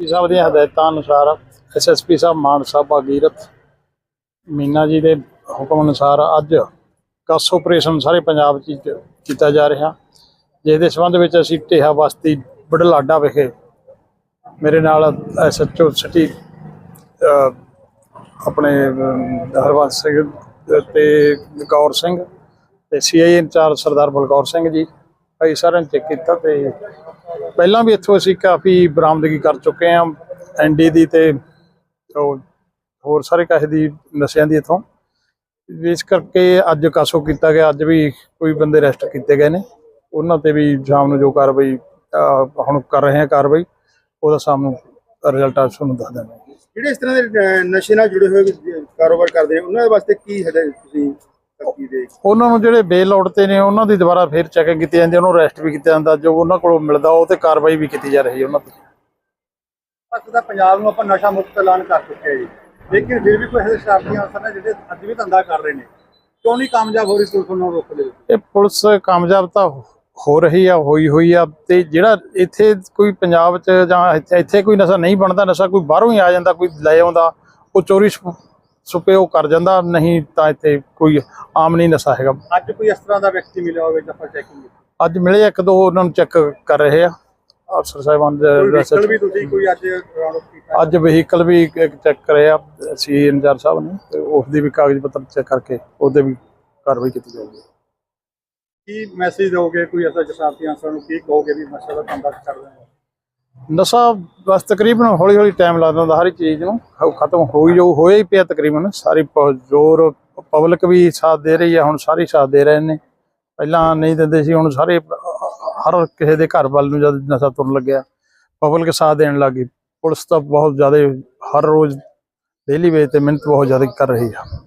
SP ਸਾਹਿਬ ਦੀਆਂ ਹਦਾਇਤਾਂ ਅਨੁਸਾਰ ਐਸਐਸਪੀ ਸਾਹਿਬ ਮਾਨਸਾ ਭਾਗੀਰਥ ਮੀਨਾ ਜੀ ਦੇ ਹੁਕਮ ਅਨੁਸਾਰ ਅੱਜ ਕਸ ਆਪਰੇਸ਼ਨ ਸਾਰੇ ਪੰਜਾਬ 'ਚ ਕੀਤਾ ਜਾ ਰਿਹਾ। ਜਿਸ ਦੇ ਸੰਬੰਧ ਵਿੱਚ ਅਸੀਂ ਢੇਹਾ ਬਸਤੀ ਬੜਲਾਡਾ ਵਿਖੇ ਮੇਰੇ ਨਾਲ ਐਸਐਚਓ ਸਿਟੀ ਆਪਣੇ ਅਹ, ਹਰਵੰਸ ਸਿੰਘ ਤੇ ਗੌਰ ਸਿੰਘ ਤੇ ਸੀਆਈ ਇੰਚਾਰਜ ਸਰਦਾਰ ਬਲਕੌਰ ਸਿੰਘ ਜੀ ਅਸੀਂ ਸਾਰਿਆਂ ਨੇ ਚੈੱਕ ਕੀਤਾ ਤੇ ਪਹਿਲਾਂ ਵੀ ਇੱਥੋਂ ਅਸੀਂ ਕਾਫੀ ਬਰਾਮਦਗੀ ਕਰ ਚੁੱਕੇ ਹਾਂ ਐਨਡੀ ਦੀ ਤੇ ਹੋਰ ਸਾਰੇ ਕਾਸੇ ਦੀ ਨਸ਼ਿਆਂ ਦੀ ਇੱਥੋਂ। ਇਸ ਕਰਕੇ ਅੱਜ ਕਾਸੋ ਕੀਤਾ ਗਿਆ, ਅੱਜ ਵੀ ਕੋਈ ਬੰਦੇ ਅਰੈਸਟ ਕੀਤੇ ਗਏ ਨੇ। ਉਹਨਾਂ ਤੇ ਵੀ ਸ਼ਾਮ ਨੂੰ ਜੋ ਕਾਰਵਾਈ ਹੁਣ ਕਰ ਰਹੇ ਹਾਂ ਕਾਰਵਾਈ, ਉਹਦਾ ਸਾਹਮਣੇ ਰਿਜ਼ਲਟ ਆ, ਤੁਹਾਨੂੰ ਦੱਸ ਦਿੰਦੇ ਜਿਹੜੇ ਇਸ ਤਰ੍ਹਾਂ ਦੇ ਨਸ਼ੇ ਨਾਲ ਜੁੜੇ ਹੋਏ ਕਾਰੋਬਾਰ ਕਰਦੇ ਨੇ, ਉਹਨਾਂ ਦੇ ਵਾਸਤੇ ਕੀ ਹਦਾਇਤ ਤੁਸੀਂ? ਦੇ ਉਹਨਾਂ ਨੂੰ ਜਿਹੜੇ ਬੇਲ ਆਊਟ ਤੇ ਨੇ ਉਹਨਾਂ ਦੀ ਦੁਬਾਰਾ ਫੇਰ ਚੈਕਿੰਗ ਕੀਤੀ ਜਾਂਦੀ ਉਹਨੂੰ ਅਰੈਸਟ ਵੀ ਕੀਤਾ ਜਾਂਦਾ। ਜੋ ਉਹਨਾਂ ਕੋਲੋਂ ਮਿਲਦਾ ਉਹ ਤੇ ਕਾਰਵਾਈ ਵੀ ਕੀਤੀ ਜਾ ਰਹੀ ਹੈ ਉਹਨਾਂ ਤੇ। ਪੰਜਾਬ ਨੂੰ ਆਪਾਂ ਨਸ਼ਾ ਮੁਕਤ ਐਲਾਨ ਕਰ ਚੁੱਕੇ ਹਾਂ ਜੀ। ਲੇਕਿਨ ਫਿਰ ਵੀ ਕੋਈ ਇਹੋ ਜਿਹੇ ਸ਼ਰਾਬੀਆਂ ਅਨਸਰ ਨੇ ਜਿਹੜੇ ਅੱਜ ਵੀ ਧੰਦਾ ਕਰ ਰਹੇ ਨੇ। ਕਿਉਂ ਨਹੀਂ ਕਾਮਯਾਬ ਹੋ ਰਹੀ ਪੁਲਿਸ ਉਹਨਾਂ ਨੂੰ ਰੋਕਣ ਦੇ ਵਿੱਚ? ਇਹ ਪੁਲਿਸ ਕਾਮਯਾਬ ਤਾਂ ਹੋ ਰਹੀ ਆ ਹੋਈ ਹੋਈ ਆ। ਤੇ ਜਿਹੜਾ ਇੱਥੇ ਕੋਈ ਪੰਜਾਬ 'ਚ ਜਾਂ ਇੱਥੇ ਕੋਈ ਨਸ਼ਾ ਨਹੀਂ ਬਣਦਾ ਨਸ਼ਾ ਕੋਈ ਬਾਹਰੋਂ ਹੀ ਆ ਜਾਂਦਾ ਕੋਈ ਲੈ ਆਉਂਦਾ ਉਹ ਚੋਰੀ ਛੁਪੇ ਉਹ ਕਰ ਜਾਂਦਾ ਨਹੀਂ ਤਾਂ ਇੱਥੇ ਕੋਈ ਆਮ ਨਹੀਂ ਨਸ਼ਾ ਹੈਗਾ। ਅੱਜ ਕੋਈ ਇਸ ਤਰ੍ਹਾਂ ਦਾ ਵਿਅਕਤੀ ਮਿਲਿਆ ਹੋਵੇ ਆਪਾਂ ਚੈਕਿੰਗ ਅੱਜ ਮਿਲੇ ਇੱਕ ਦੋ ਉਹਨਾਂ ਨੂੰ ਚੈੱਕ ਕਰ ਰਹੇ ਆ। ਅਫਸਰ ਸਾਹਿਬਾਨ ਦੇ ਵਹੀਕਲ ਵੀ ਤੁਸੀਂ ਕੋਈ ਅੱਜ ਰਾਉਂਡ ਅਪ ਕੀਤਾ? ਅੱਜ ਵਹੀਕਲ ਵੀ ਇੱਕ ਚੈੱਕ ਕਰਿਆ ਸੀ ਇੰਚਾਰਜ ਸਾਹਿਬ ਨੇ ਤੇ ਉਸ ਦੀ ਵੀ ਕਾਗਜ਼ ਪੱਤਰ ਚੈੱਕ ਕਰਕੇ ਉਹਦੇ ਵੀ ਕਾਰਵਾਈ ਕੀਤੀ ਜਾਊਗੀ। ਕੀ ਮੈਸੇਜ ਦਿਓਗੇ ਕੋਈ ਐਸਾ ਸ਼ਰਾਬੀ ਅਨਸਰ ਨੂੰ? ਕੀ ਕਹੋਗੇ ਵੀ ਦਾ ਧੰਦਾ ਕਰ ਰਹੇ ਨੇ ਨਸ਼ਾ ਬਸ ਤਕਰੀਬਨ ਹੌਲੀ ਹੌਲੀ ਟਾਈਮ ਲੱਗਦਾ ਹੁੰਦਾ ਹਰ ਇੱਕ ਚੀਜ਼ ਨੂੰ। ਖ- ਖਤਮ ਹੋ ਹੀ ਜੋ ਹੋਇਆ ਹੀ ਪਿਆ ਤਕਰੀਬਨ। ਸਾਰੀ ਪ- ਜ਼ੋਰ ਪਬਲਿਕ ਵੀ ਸਾਥ ਦੇ ਰਹੀ ਹੈ ਹੁਣ ਸਾਰੇ ਸਾਥ ਦੇ ਰਹੇ ਨੇ। ਪਹਿਲਾਂ ਨਹੀਂ ਦਿੰਦੇ ਸੀ, ਹੁਣ ਸਾਰੇ ਹਰ ਕਿਸੇ ਦੇ ਘਰ ਵੱਲ ਨੂੰ ਜਦ ਨਸ਼ਾ ਤੁਰਨ ਲੱਗਿਆ ਪਬਲਿਕ ਸਾਥ ਦੇਣ ਲੱਗੀ ਪੁਲਿਸ ਤਾਂ ਬਹੁਤ ਜ਼ਿਆਦਾ ਹਰ ਰੋਜ਼ ਡੇਲੀ ਵੇਜ ਤੇ ਮਿਹਨਤ ਬਹੁਤ ਜ਼ਿਆਦਾ ਕਰ ਰਹੀ ਆ।